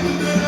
Música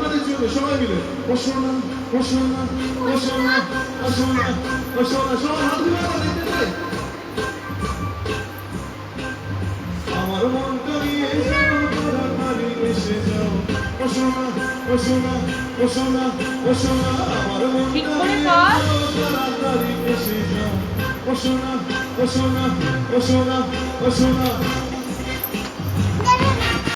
মানে চলবে সবাই মিলে ও সোনা ও সোনা ও সোনা ও সোনা ও সোনা সবাই হাত দিলে আমার মনটা নিয়ে যাও। যাও তাড়াতাড়ি এসে যাও ও সোনা ও সোনা ও সোনা ও সোনা